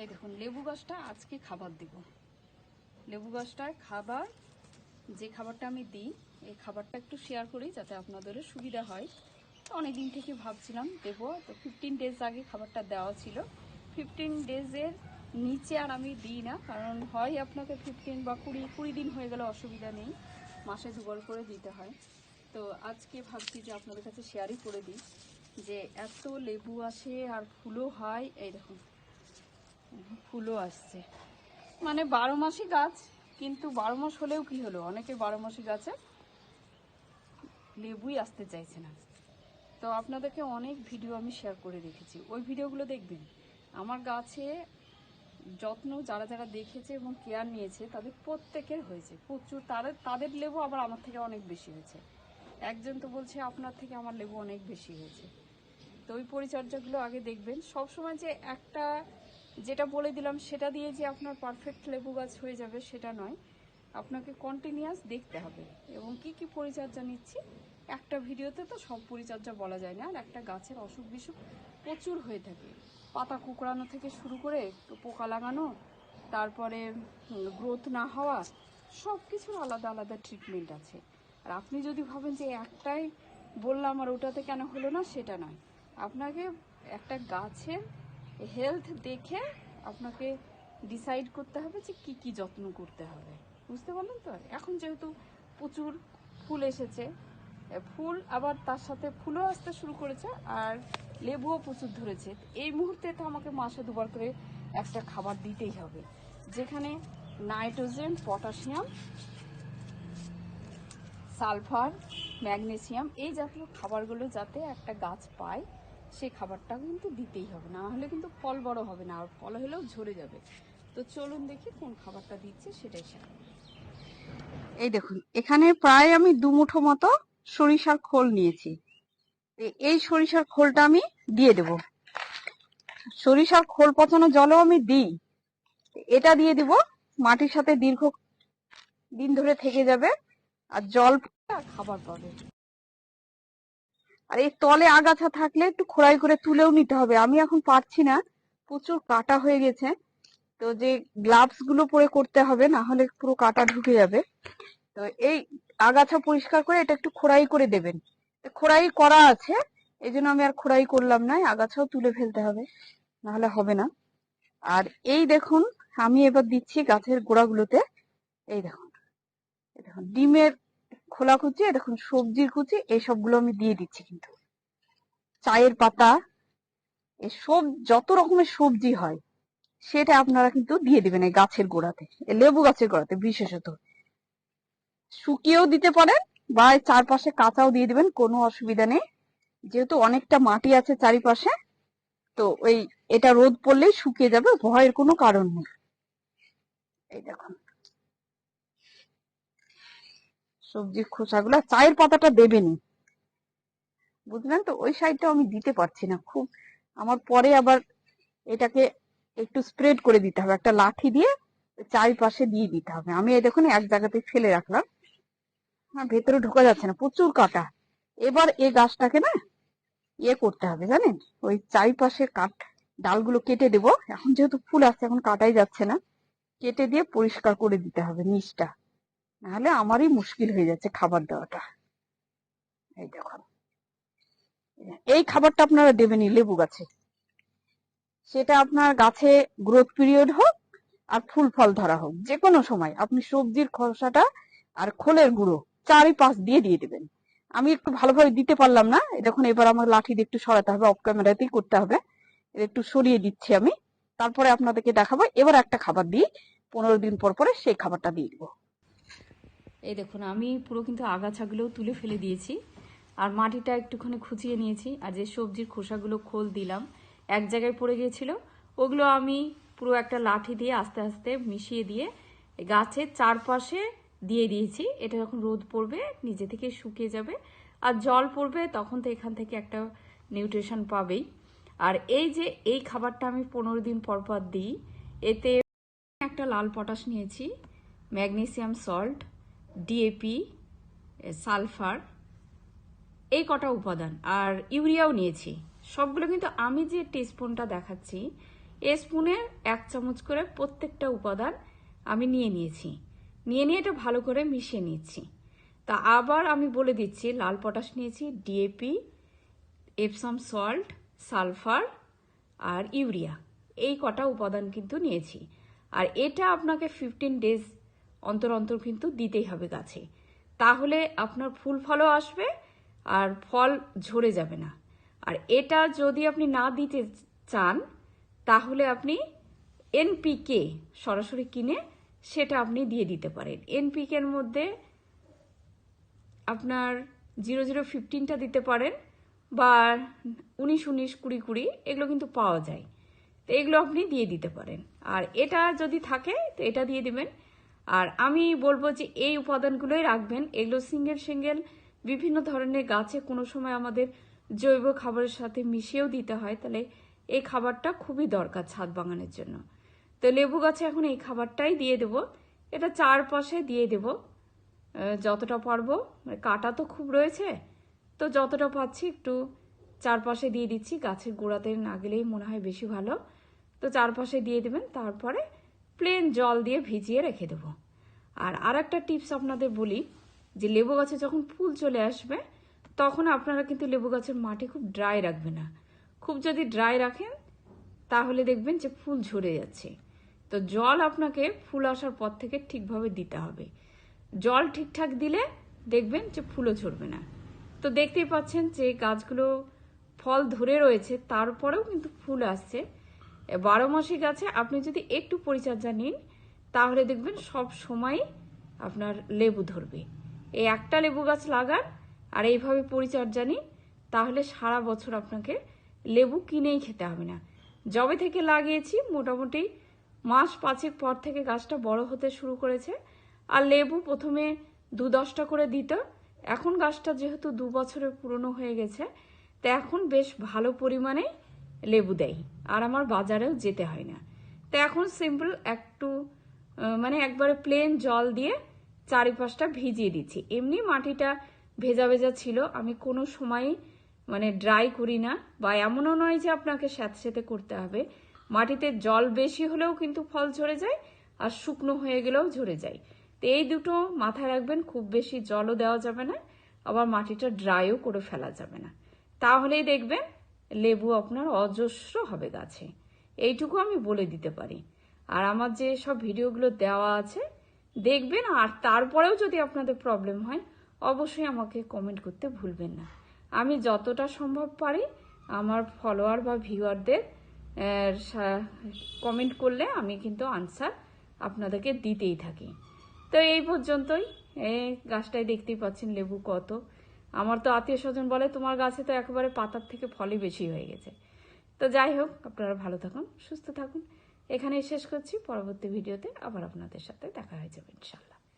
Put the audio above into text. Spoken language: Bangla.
এই দেখুন, লেবু গাছটা আজকে খাবার দিব। লেবু গাছটায় খাবার, যে খাবারটা আমি দিই, এই খাবারটা একটু শেয়ার করি যাতে আপনাদেরও সুবিধা হয়। অনেক দিন থেকে ভাবছিলাম দেবো, তো ফিফটিন ডেজ আগে খাবারটা দেওয়া ছিল। ফিফটিন ডেজের নিচে আর আমি দিই না, কারণ হয় আপনাকে ফিফটিন বা কুড়ি কুড়ি দিন হয়ে গেলে অসুবিধা নেই, মাসে দুবার করে দিতে হয়। তো আজকে ভাবছি যে আপনাদের কাছে শেয়ারই করে দিই, যে এত লেবু আসে আর ফুলও হয়, এই দেখুন। ফুলও আসছে। মানে বারো মাসই গাছ, কিন্তু বারো মাস হলেও কি হলো? অনেকে বারো মাসি গাছে লেবুই আসতে চাইছে না। তো আপনাদেরকে অনেক ভিডিও আমি শেয়ার করে রেখেছি। ওই ভিডিওগুলো দেখবেন। আমার গাছে যত্ন যারা যারা দেখেছে এবং কেয়ার নিয়েছে, তাদের প্রত্যেকের হয়েছে। প্রচুর। তাদের তাদের লেবু আবার আমার থেকে অনেক বেশি হয়েছে। একজন তো বলছে, আপনার থেকে আমার লেবু অনেক বেশি হয়েছে। তো ওই পরিচর্যাগুলো আগে দেখবেন। সব সময় যে একটা যেটা বলে দিলাম, সেটা দিয়ে যে আপনার পারফেক্ট লেবু গাছ হয়ে যাবে, সেটা নয়। আপনাকে কন্টিনিউয়াস দেখতে হবে। এবং কি কি পরিচর্যা নিচ্ছি, একটা ভিডিওতে তো সব পরিচর্যা বলা যায় না, আর একটা গাছের অসুখ বিসুখ প্রচুর হয়ে থাকে। পাতা কুকড়ানো থেকে শুরু করে পোকা লাগানো, তারপরে গ্রোথ না হওয়া সব কিছুর আলাদা আলাদা ট্রিটমেন্ট আছে। আর আপনি যদি ভাবেন যে একটাই বললাম আর ওটাতে কেন হলো না, সেটা নয়। আপনাকে একটা গাছের হেলথ দেখে আপনাকে ডিসাইড করতে হবে যে কি কি যত্ন করতে হবে। বুঝতে পারলেন তো? এখন যেহেতু প্রচুর ফুল এসেছে ফুল আবার তার সাথে ফুলও আসতে শুরু করেছে আর লেবুও প্রচুর ধরেছে। এই মুহূর্তে তো আমাকে মাসে দুবার করে একটা খাবার দিতেই হবে, যেখানে নাইট্রোজেন, পটাশিয়াম, সালফার, ম্যাগনেসিয়াম এই জাতীয় খাবারগুলো যাতে একটা গাছ পায়। সেই খাবারটা কিন্তু দিতেই হবে। না হলে কিন্তু ফল বড় হবে না, আর ফল হলেও ঝরে যাবে। তো চলুন দেখি কোন খাবারটা দিচ্ছে সেটাই শেয়ার এই দেখুন, এখানে প্রায় আমি দুমুঠো মতো সরিষার খোল নিয়েছি। এই সরিষার খোলটা আমি দিয়ে দেব। সরিষার খোল পচানো জলও আমি দিই। এটা দিয়ে দিব, মাটির সাথে দীর্ঘ দিন ধরে থেকে যাবে, আর জল খাবার পাবে। আর এই তলে আগাছা থাকলে একটু খোড়াই করে তুলেও নিতে হবে। আমি এখন পারছি না, প্রচুর কাটা হয়ে গেছে। তো যে গ্লাভসগুলো পরে করতে হবে, না হলে পুরো কাটা ঢুকে যাবে। তো এই আগাছা পরিষ্কার করে এটা একটু খোড়াই করে দেবেন। খোড়াই করা আছে, এই জন্য আমি আর খোড়াই করলাম না আগাছাও তুলে ফেলতে হবে, নাহলে হবে না। আর এই দেখুন, আমি এবার দিচ্ছি গাছের গোড়াগুলোতে, এই দেখুন দেখুন, ডিমের খোলা কুচি দেখুন সবজির কুচি এই সবগুলো আমি দিয়ে দিচ্ছি কিন্তু। চায়ের পাতা এই সব, যত রকমের সবজি হয়, সেটা আপনারা কিন্তু দিয়ে দিবেন এই গাছের গোড়াতে লেবু গাছের গোড়াতে বিশেষত। শুকিয়েও দিতে পারেন বা চারপাশে কাঁচাও দিয়ে দিবেন, কোনো অসুবিধা নেই। যেহেতু অনেকটা মাটি আছে চারিপাশে, তো ওই এটা রোদ পড়লেই শুকিয়ে যাবে, ভয়ের কোনো কারণ নেই। এই দেখুন। সবজির খোসাগুলো চায়ের পাতাটা দেবেনি বুঝলেন তো? ওই সাইডটা আমি দিতে পারছি না খুব। আমার পরে আবার এটাকে একটু স্প্রেড করে দিতে হবে। একটা লাঠি দিয়ে চারিপাশে দিয়ে দিতে হবে। আমি এই দেখুন এক জায়গাতে ফেলে রাখলাম। আর ভেতরে ঢোকা যাচ্ছে না। প্রচুর কাটা। এবার এই গাছটাকে না ইয়ে করতে হবে, জানেন? ওই চারিপাশে কাঠ ডালগুলো কেটে দেব। এখন যেহেতু ফুল আছে এখন কাটাই যাচ্ছে না। কেটে দিয়ে পরিষ্কার করে দিতে হবে নিচটা। নাহলে আমারই মুশকিল হয়ে যাচ্ছে খাবার দেওয়াটা। এই দেখুন এই খাবারটা আপনারা দেবেনই, লেবু গাছে। সেটা আপনার গাছে গ্রোথ পিরিয়ড হোক আর ফুল ফল ধরা হোক যে কোনো সময় আপনি সবজির খোসাটা আর খোলের গুঁড়ো চারিপাশ দিয়ে দিয়ে দেবেন। আমি একটু ভালোভাবে দিতে পারলাম না দেখুন এবার আমার লাঠি দিয়ে একটু সরাতে হবে অফ ক্যামেরাতেই করতে হবে। একটু সরিয়ে দিচ্ছি আমি। তারপরে আপনাদেরকে দেখাবো, এবার একটা খাবার দিই পনেরো দিন পর পরে সেই খাবারটা দিয়ে দিব। এই দেখুন, আমি পুরো কিন্তু আগাছাগুলো তুলে ফেলে দিয়েছি। আর মাটিটা একটুখানি খুঁচিয়ে নিয়েছি। আর যে সবজির খোসাগুলো খোল দিলাম, এক জায়গায় পড়ে গিয়েছিল। ওগুলো আমি পুরো একটা লাঠি দিয়ে আস্তে আস্তে মিশিয়ে দিয়ে গাছের চারপাশে দিয়ে দিয়েছি। এটা যখন রোদ পড়বে, নিজে থেকে শুকিয়ে যাবে। আর জল পড়বে, তখন তো এখান থেকে একটা নিউট্রিশন পাবেই। আর এই যে এই খাবারটা আমি পনেরো দিন পর পর দিই, এতে একটা লাল পটাশ নিয়েছি, ম্যাগনেসিয়াম সল্ট। ডিএপি সালফার, এই কটা উপাদান, আর ইউরিয়াও নিয়েছি। সবগুলো কিন্তু আমি যে টিস্পুনটা দেখাচ্ছি, এ স্পুনের এক চামচ করে প্রত্যেকটা উপাদান আমি নিয়ে নিয়েছি। নিয়ে নিয়ে এটা ভালো করে মিশিয়ে নিচ্ছি। তা আবার আমি বলে দিচ্ছি, লাল পটাশ নিয়েছি ডিএপি এপসাম সল্ট সালফার, আর ইউরিয়া। এই কটা উপাদান কিন্তু নিয়েছি। আর এটা আপনাকে ফিফটিন ডেজ অন্তর অন্তর কিন্তু দিতেই হবে গাছে। তাহলে আপনার ফুল ফলও আসবে আর ফল ঝরে যাবে না। আর এটা যদি আপনি না দিতে চান, তাহলে আপনি এনপিকে সরাসরি কিনে সেটা আপনি দিয়ে দিতে পারেন। এনপিকের মধ্যে আপনার জিরো জিরো ফিফটিনটা দিতে পারেন বা উনিশ উনিশ কুড়ি কুড়ি, এগুলো কিন্তু পাওয়া যায়। তো এগুলো আপনি দিয়ে দিতে পারেন। আর এটা যদি থাকে, তো এটা দিয়ে দিবেন। আর আমি বলব যে এই উপাদানগুলোই রাখবেন। এগুলো সিঙ্গেল সিঙ্গেল বিভিন্ন ধরনের গাছে কোনো সময় আমাদের জৈব খাবারের সাথে মিশিয়েও দিতে হয়। তাহলে এই খাবারটা খুবই দরকার ছাদ বাগানের জন্য। তো লেবু গাছে এখন এই খাবারটাই দিয়ে দেব। এটা চারপাশে দিয়ে দেব। যতটা পারব। মানে কাটা তো খুব রয়েছে। তো যতটা পাচ্ছি একটু চারপাশে দিয়ে দিচ্ছি। গাছের গোড়াতে না গেলেই মনে হয় বেশি ভালো। তো চারপাশে দিয়ে দেবেন। তারপরে প্লেন জল দিয়ে ভিজিয়ে রেখে দেব। আর আর একটা টিপস আপনাদের বলি, যে লেবু গাছে যখন ফুল চলে আসবে, তখন আপনারা কিন্তু লেবু গাছের মাটি খুব ড্রাই রাখবে না। খুব যদি ড্রাই রাখেন, তাহলে দেখবেন যে ফুল ঝরে যাচ্ছে। তো জল আপনাকে ফুল আসার পর থেকে ঠিকভাবে দিতে হবে। জল ঠিকঠাক দিলে দেখবেন যে ফুলও ঝরবে না। তো দেখতেই পাচ্ছেন যে গাছগুলো ফল ধরে রয়েছে, তারপরেও কিন্তু ফুল আসছে। বারো মাসি গাছে আপনি যদি একটু পরিচর্যা নিন তাহলে দেখবেন সব সময় আপনার লেবু ধরবে। এই একটা লেবু গাছ লাগান আর এইভাবে পরিচর্যা নিন তাহলে সারা বছর আপনাকে লেবু কিনেই খেতে হবে না। জবে থেকে লাগিয়েছি, মোটামুটি মাস পাঁচেক পর থেকে গাছটা বড় হতে শুরু করেছে। আর লেবু প্রথমে দু দশটা করে দিত, এখন গাছটা যেহেতু দু বছরের পুরনো হয়ে গেছে, তা এখন বেশ ভালো পরিমাণে লেবু দেয়, আর আমার বাজারেও যেতে হয় না। তো এখন সিম্পল একটু মানে একবারে প্লেন জল দিয়ে চারিপাশটা ভিজিয়ে দিচ্ছি। এমনি মাটিটা ভেজা ভেজা ছিল। আমি কোনো সময় মানে ড্রাই করি না বা এমনও নয় যে আপনাকে স্যাঁতসেঁতে করতে হবে। মাটিতে জল বেশি হলেও কিন্তু ফল ঝরে যায় আর শুকনো হয়ে গেলেও ঝরে যায়। তো এই দুটো মাথায় রাখবেন, খুব বেশি জলও দেওয়া যাবে না, আবার মাটিটা ড্রাইও করে ফেলা যাবে না। তাহলেই দেখবেন লেবু আপনার অজস্র হবে গাছে। এইটুকু আমি বলে দিতে পারি। আর আমার যে সব ভিডিওগুলো দেওয়া আছে, দেখবেন আর তারপরেও যদি আপনাদের প্রবলেম হয়, অবশ্যই আমাকে কমেন্ট করতে ভুলবেন না। আমি যতটা সম্ভব পারি আমার ফলোয়ার বা ভিউয়ারদের কমেন্ট করলে আমি কিন্তু আনসার আপনাদেরকে দিতেই থাকি। তো এই পর্যন্তই। এই গাছটাই দেখতেই পাচ্ছেন লেবু কত। আমার তো আত্মীয় স্বজন বলে, তোমার গাছে তো একেবারে পাতার থেকে ফলই বেশি হয়ে গেছে। তো যাই হোক, আপনারা ভালো থাকুন, সুস্থ থাকুন। এখানেই শেষ করছি। পরবর্তী ভিডিওতে আবার আপনাদের সাথে দেখা হয়ে যাবে ইনশাল্লাহ।